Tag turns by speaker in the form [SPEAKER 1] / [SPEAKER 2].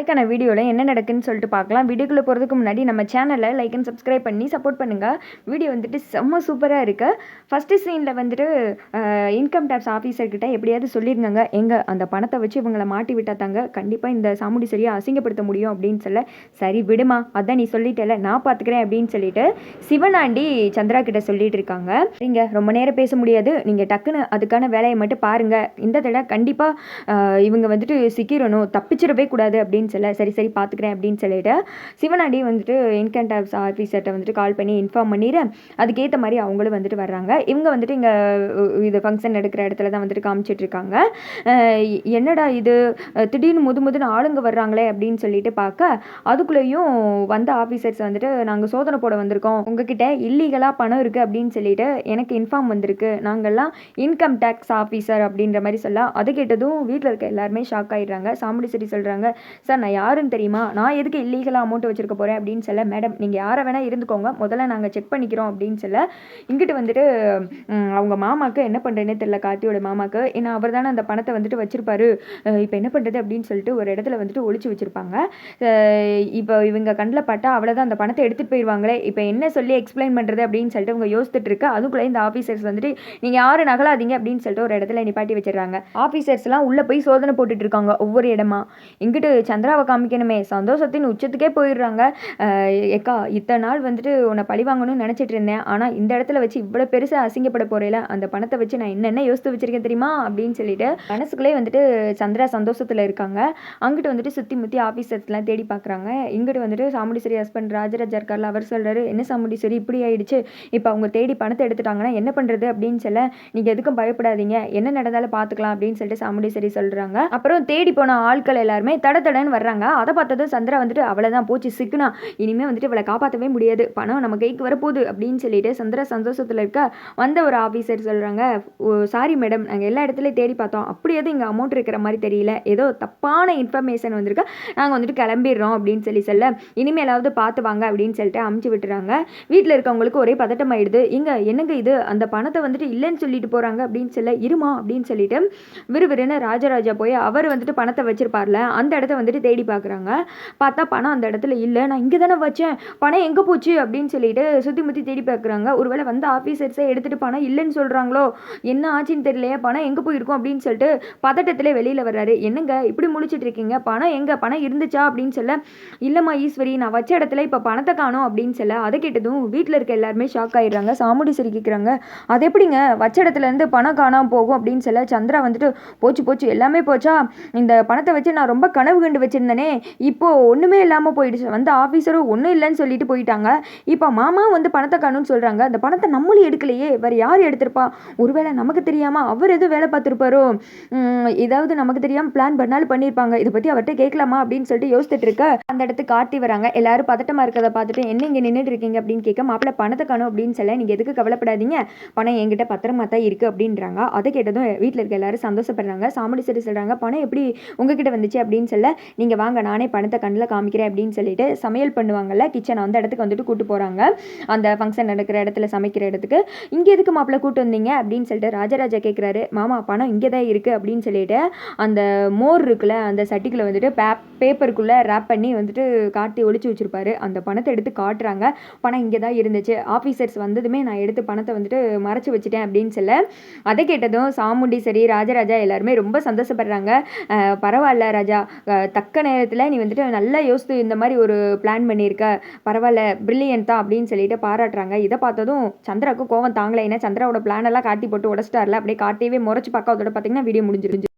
[SPEAKER 1] நாளைக்கான வீடியோவில் என்ன நடக்குன்னு சொல்லிட்டு பார்க்கலாம். வீடியோக்குள்ளே போகிறதுக்கு முன்னாடி நம்ம சேனலை லைக் அண்ட் சப்ஸ்கிரைப் பண்ணி சப்போர்ட் பண்ணுங்கள் வீடியோ வந்துட்டு செம்ம சூப்பராக இருக்குது ஃபஸ்ட்டு சீனில் வந்துட்டு இன்கம் டேக்ஸ் ஆஃபீஸர்கிட்ட எப்படியாவது சொல்லியிருந்தாங்க எங்கள் அந்த பணத்தை வச்சு இவங்களை மாட்டி விட்டாத்தாங்க கண்டிப்பாக இந்த சாமுடி சரியாக அசிங்கப்படுத்த முடியும் அப்படின்னு சொல்ல சரி விடுமா அதான் நீ சொல்லிட்டல நான் பார்த்துக்கிறேன் அப்படின்னு சொல்லிட்டு சிவனாண்டி சந்திரா கிட்ட சொல்லிட்டு இருக்காங்க. நீங்கள் ரொம்ப நேரம் பேச முடியாது. நீங்கள் டக்குன்னு அதுக்கான வேலையை மட்டும் பாருங்கள் இந்த தடவை கண்டிப்பாக இவங்க வந்துட்டு சிக்கிரணும். தப்பிச்சிடவே கூடாது அப்படின்னு சொல்ல சரி சரி பார்த்துக்கிறேன் அப்படின்னு சொல்லிட்டு சிவனாண்டி வந்துட்டு இன்கம் டேக்ஸ் ஆஃபீஸர்கிட்ட வந்துட்டு கால் பண்ணி இன்ஃபார்ம் பண்ணிடுறேன் அதுக்கேற்ற மாதிரி அவங்களும் வந்துட்டு வர்றாங்க. இவங்க வந்துட்டு இங்கே இது ஃபங்க்ஷன் எடுக்கிற இடத்துல தான் வந்துட்டு காமிச்சிட்டு இருக்காங்க. என்னடா இது? திடீர்னு முது முதுன்னு ஆளுங்க வர்றாங்களே அப்படின்னு சொல்லிட்டு பார்க்க அதுக்குள்ளேயும் வந்த ஆஃபீஸர்ஸ் வந்துட்டு நாங்கள் சோதனை போட வந்திருக்கோம். உங்ககிட்ட இல்லீகலாக பணம் இருக்குது அப்படின்னு சொல்லிட்டு எனக்கு இன்ஃபார்ம் வந்திருக்கு. நாங்கள்லாம் இன்கம் டேக்ஸ் ஆஃபீஸர் அப்படின்ற மாதிரி சொல்ல அதை கேட்டதும் வீட்டில் இருக்க எல்லாருமே ஷாக் ஆயிடுறாங்க. சாமுடி சரி சொல்கிறாங்க சார் நான் யாருன்னு தெரியுமா? நான் எதுக்கு இல்லீகலாக அமௌண்ட் வச்சிருக்க போகிறேன் அப்படின்னு சொல்ல மேடம் நீங்கள் யாரை வேணால் இருந்துக்கோங்க. முதல்ல நாங்கள் செக் பண்ணிக்கிறோம் அப்படின்னு சொல்ல இங்கிட்டு வந்துட்டு அவங்க மாமாக்கு என்ன பண்ணுறேன்னே தெரியல. கார்த்தியோட மாமாக்கு. ஏன்னா அவர் தானே அந்த பணத்தை வந்துட்டு வச்சிருப்பாரு. இப்போ என்ன பண்ணுறது அப்படின்னு சொல்லிட்டு ஒரு இடத்துல வந்துட்டு ஒழிச்சு வச்சிருப்பாங்க. இப்போ இவங்க கண்ணில் பட்டா அவ்வளோதான் அந்த பணத்தை எடுத்துகிட்டு போயிடுவாங்களே இப்போ என்ன சொல்லி எக்ஸ்பிளைன் பண்ணுறது அப்படின்னு சொல்லிட்டு இவங்க யோசித்துட்டு இருக்கு அதுக்குள்ளே இந்த ஆஃபீஸர்ஸ் வந்துட்டு நீங்கள் யாரும் நகலாதீங்க அப்படின்னு சொல்லிட்டு ஒரு இடத்துல நிப்பாட்டி வச்சிடுறாங்க. ஆஃபீஸர்ஸ்லாம் உள்ளே போய் சோதனை போட்டுட்டு இருக்காங்க ஒவ்வொரு இடமா. இங்கிட்டு சந்திராவை காமிக்கணுமே. சந்தோஷத்தின் உச்சத்துக்கே போயிடுறாங்க. எக்கா ஏக்கா இத்தனை நாள் வந்துட்டு உன்னை பழி வாங்கணும்னு நினச்சிட்டு இருந்தேன். ஆனால் இந்த இடத்துல வச்சு இவ்வளோ பெருசாக அசிங்கப்பட போகிறேல அந்த பணத்தை வச்சு நான் என்னென்ன யோசித்து வச்சிருக்கேன் தெரியுமா? அப்படின்னு சொல்லிட்டு மனசுக்குள்ளே வந்துட்டு சந்திரா சந்தோஷத்தில் இருக்காங்க. அங்கிட்டு வந்துட்டு சுற்றி முற்றி ஆஃபீஸர்ஸ்லாம் தேடி பார்க்குறாங்க. இங்கிட்டு வந்துட்டு சாமுடிசரி ஹஸ்பண்ட் ராஜராஜா இருக்கார்ல அவர் சொல்கிறாரு என்ன சாமுடிசரி இப்படி ஆயிடுச்சு. இப்போ அவங்க தேடி பணத்தை எடுத்துட்டாங்கன்னா என்ன பண்ணுறது அப்படின்னு சொல்ல நீங்கள் எதுக்கும் பயப்படாதீங்க. என்ன நடந்தாலும் பார்த்துக்கலாம். அப்படின்னு சொல்லிட்டு சாமுடிசரி சொல்கிறாங்க அப்புறம் தேடி போன ஆட்கள் எல்லாருமே தட தடன்னு வர்றாங்க. அதை பார்த்ததும் சந்திரா வந்துட்டு அவ்வளோதான் போச்சு சிக்குனா இனிமேல் வந்துட்டு இவளை காப்பாற்றவே முடியாது. பணம் நம்ம கைக்கு வரப்போகுது அப்படின்னு சொல்லிட்டு சந்திரா சந்தோஷத்தில் இருக்க வந்த ஒரு ஆஃபீஸர் சொல்கிறாங்க சாரி மேடம் நாங்கள் எல்லா இடத்துலையும் தேடி பார்த்தோம். அப்படி எதுவும் இங்கே அமௌண்ட் இருக்கிற மாதிரி தெரியல. ஏதோ தப்பான இன்ஃபர்மேஷன் வந்திருக்கு. நாங்கள் வந்துட்டு கிளம்பிடுறோம் அப்படின்னு சொல்லி சொல்ல இனிமேலாவது பார்த்து வாங்க அப்படின்னு சொல்லிட்டு அமுச்சு விட்டுறாங்க. வீட்டில் இருக்கவங்களுக்கு ஒரே பதட்டம் ஆயிடுது. இங்கே என்னங்க இது? அந்த பணத்தை வந்துட்டு இல்லைன்னு சொல்லிட்டு போகிறாங்க அப்படின்னு சொல்ல இருமா அப்படின்னு சொல்லிட்டு விறுவிறுன்னு ராஜராஜா போய் அவர் வந்துட்டு பணத்தை வச்சிருப்பார்ல அந்த இடத்த வந்துட்டு தேடி பார்க்குறாங்க. பார்த்தா பணம் அந்த இடத்துல இல்லை. நான் இங்கே தானே வச்சேன். பணம் எங்கே போச்சு அப்படின்னு சொல்லிட்டு சுற்றி முற்றி தேடி பார்க்குறாங்க. ஒருவேளை வந்த ஆஃபீஸர்ஸே எடுத்துகிட்டு பணம் இல்லைன்னு சொல்கிறாங்களோ? என்ன ஆச்சுன்னு தெரியலையே. பணம் எங்கே போயிருக்கும் அப்படின்னு சொல்லிட்டு பதட்டத்தில் வெளியில் வர்றாரு. என்னங்க இப்படி முழிச்சிட்டு இருக்கீங்க? பணம் எங்கே? பணம் இருந்துச்சா அப்படின்னு சொல்ல இல்லைம்மா ஈஸ்வரி நான் வச்ச இடத்துல இப்போ பணத்தை காணோம் அப்படின்னு சொல்ல அதை கேட்டதும் வீட்டில் இருக்க எல்லாருமே ஷாக் ஆகிடுறாங்க சாமுடி சரி அது எப்படிங்க? வச்ச இடத்துல இருந்து பணம் காணாமல் போகும் அப்படின்னு சொல்ல சந்திரா வந்துட்டு போச்சு போச்சு எல்லாமே போச்சா? இந்த பணத்தை வச்சு நான் ரொம்ப கனவு கண்டு வச்சிருந்தேனே. இப்போது ஒன்றுமே இல்லாமல் போயிடுச்சு. வந்து ஆஃபீஸரும் ஒன்றும் இல்லைன்னு சொல்லிட்டு போயிட்டாங்க. இப்போ மாமா வந்து பணத்தை காணும்னு சொல்கிறாங்க அந்த பணத்தை நம்மளும் எடுக்கலையே. வேறு யார் எடுத்திருப்பா? ஒருவேளை நமக்கு தெரியாமல் அவர் எதுவும் வேலை பார்த்துருப்பாரோ? ஏதாவது நமக்கு தெரியாமல் பிளான் பண்ணாலும் பண்ணியிருப்பாங்க இதை பற்றி அவர்கிட்ட கேட்கலாமா அப்படின்னு சொல்லிட்டு யோசிச்சுட்டு இருக்க. அந்த இடத்துக்கு காட்டி வராங்க. எல்லாரும் பதட்டமாக இருக்கிறத பார்த்துட்டு என்ன இங்கே நின்றுட்டு இருக்கீங்க? அப்படின்னு கேட்க மாப்பிள்ள பணத்தை காணும் அப்படின்னு சொல்ல நீங்கள் எதுக்கு கவலைப்படாதீங்க. பணம் என்கிட்ட பத்திரமா தான் இருக்குது அப்படின்றாங்க. அதை கேட்டதும் வீட்டில் இருக்க எல்லாரும் சந்தோஷப்படுறாங்க. சாமுடி சரி சொல்கிறாங்க பணம் எப்படி உங்ககிட்ட வந்துச்சு? அப்படின்னு சொல்ல நீங்கள் வாங்க நானே பணத்தை கண்ணில் காமிக்கிறேன் அப்படின்னு சொல்லிட்டு சமையல் பண்ணுவாங்கல்ல கிச்சன் அந்த இடத்துக்கு வந்துட்டு கூட்டு போகிறாங்க அந்த ஃபங்க்ஷன் நடக்கிற இடத்துல சமைக்கிற இடத்துக்கு. இங்கே எதுக்கு மாப்பிள்ள கூட்டு வந்தீங்க? அப்படின்னு சொல்லிட்டு ராஜராஜா கேட்குறாரு மாமா பணம் இங்கே தான் இருக்குது அப்படின்னு சொல்லிட்டு அந்த மோர் இருக்குல்ல அந்த சட்டிக்குள்ள வந்துட்டு பே பேப்பருக்குள்ளே ரேப் பண்ணி வந்துட்டு காட்டி ஒழிச்சு வச்சிருப்பாரு. அந்த பணத்தை எடுத்து காட்டுறாங்க. பணம் இங்கே தான் இருந்துச்சு. ஆஃபீஸர்ஸ் வந்ததுமே நான் எடுத்து பணத்தை வந்துட்டு மறைச்சி வச்சுட்டேன் அப்படின்னு சொல்ல அதை கேட்டதும் சாமுண்டி சரி ராஜராஜா எல்லாருமே ரொம்ப சந்தோஷப்படுறாங்க. பரவாயில்ல ராஜா. தக் தக்க நேரத்தில் நீ வந்துட்டு நல்லா யோசித்து இந்த மாதிரி ஒரு பிளான் பண்ணியிருக்க. பரவாயில்ல பிரில்லியன்ட் தான் அப்படின்னு சொல்லிட்டு பாராட்டுறாங்க. இதை பார்த்ததும் சந்திராவுக்கு கோவம் தாங்கலை. ஏன்னா சந்திராவோட பிளான் எல்லாம் காட்டி போட்டு உடச்சிட்டார்ல. அப்படியே காட்டியவே முறைச்சி பார்க்க அதோட பார்த்தீங்கன்னா வீடியோ முடிஞ்சிருச்சு.